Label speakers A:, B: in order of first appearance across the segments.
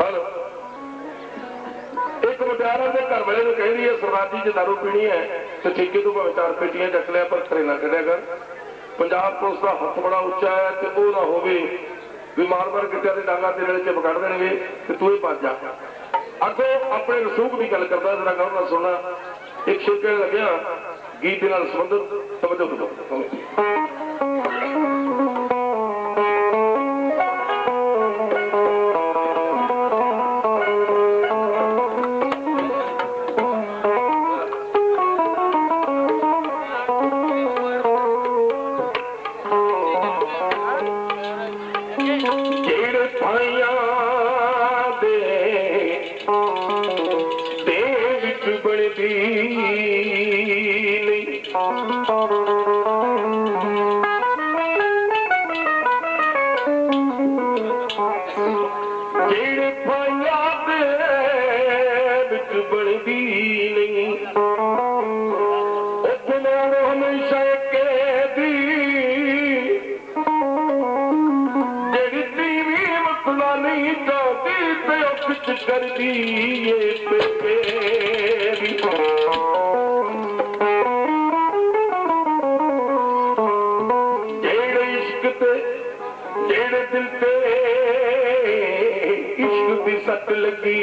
A: Hello. ਇੱਕ ਮੁਟਿਆਰਾਂ ਦੇ ਘਰ ਵਾਲੇ ਨੂੰ ਕਹਿੰਦੀ ਹੈ ਸਰਦਾਰ ਜੀ, ਜੇ ਦਾਰੂ ਪੀਣੀ ਹੈ, ਤੇ ਠੇਕੇ ਤੋਂ ਭਾਵੇਂ ਚਾਰ ਪੇਟੀਆਂ ਚੱਕ ਲਿਆ, ਪਰ ਘਰੇ ਨਾ ਕੱਢਿਆ ਕਰ। ਪੰਜਾਬ ਪੁਲਿਸ ਦਾ ਹੱਥ ਬੜਾ ਉੱਚਾ ਹੈ, ਤੇ ਉਹ ਨਾ ਹੋਵੇ ਵੀ ਮਾਰ ਮਾਰ ਗਿੱਟਿਆਂ ਦੇ ਡਾਂਗਾ ਤੇ ਨਾਲ ਚਿਪ ਕੱਢ ਦੇਣਗੇ, ਤੇ ਤੂੰ ਹੀ ਭੱਜ ਜਾ। ਅੱਗੋਂ ਆਪਣੇ ਰਸੂਖ ਦੀ ਗੱਲ ਕਰਦਾ, ਜਰਾ ਗੌਰ ਨਾਲ ਸੁਣਨਾ। ਇੱਕ ਸ਼ੇਰ ਲੱਗਿਆ, ਗੀਤ ਦੇ ਨਾਲ ਸੰਬੰਧਿਤ ਸਮਝੋ ਤੁਸੀਂ
B: I am. ڙ عشق تي
A: جيڙي عشق تي ست لڳي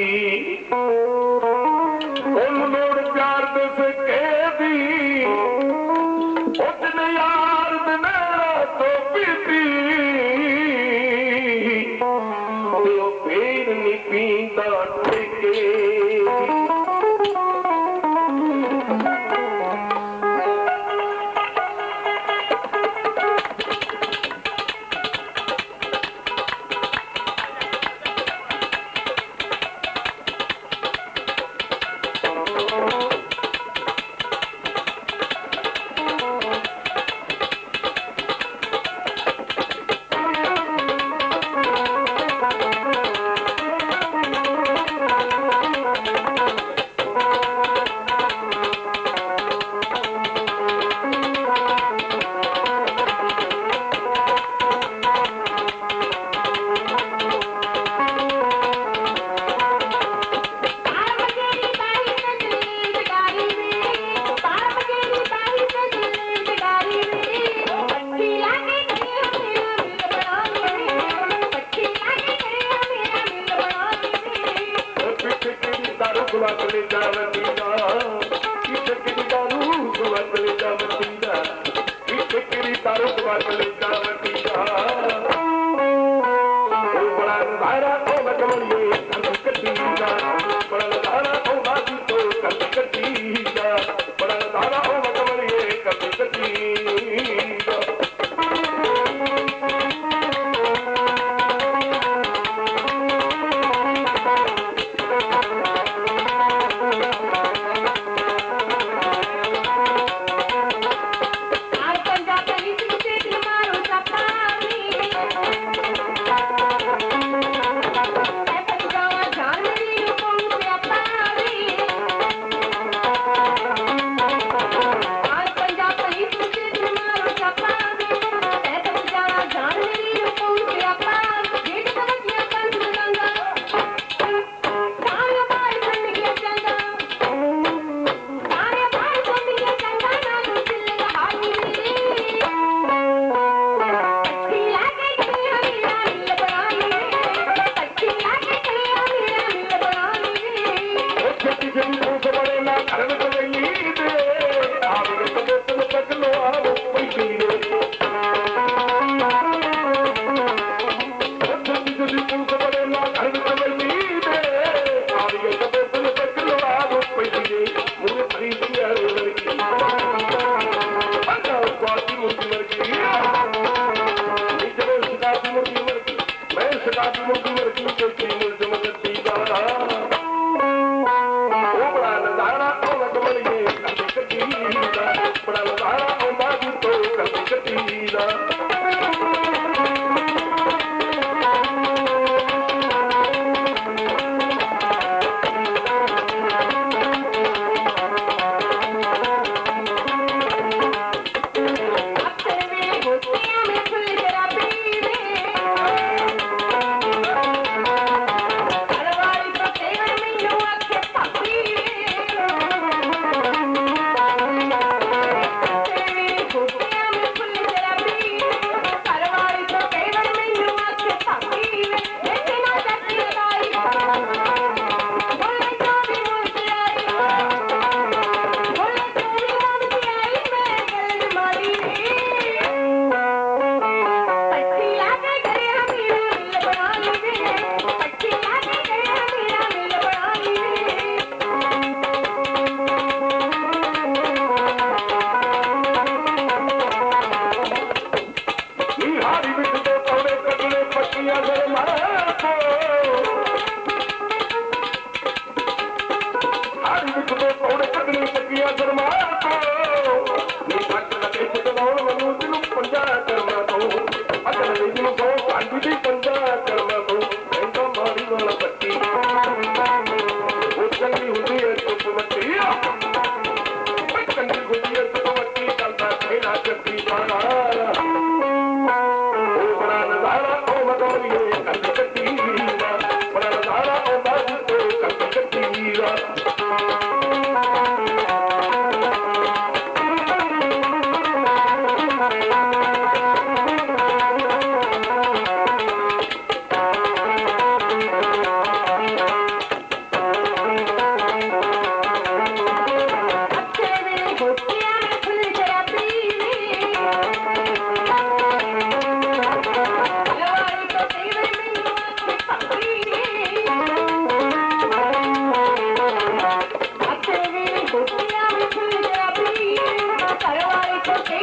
A: Okay.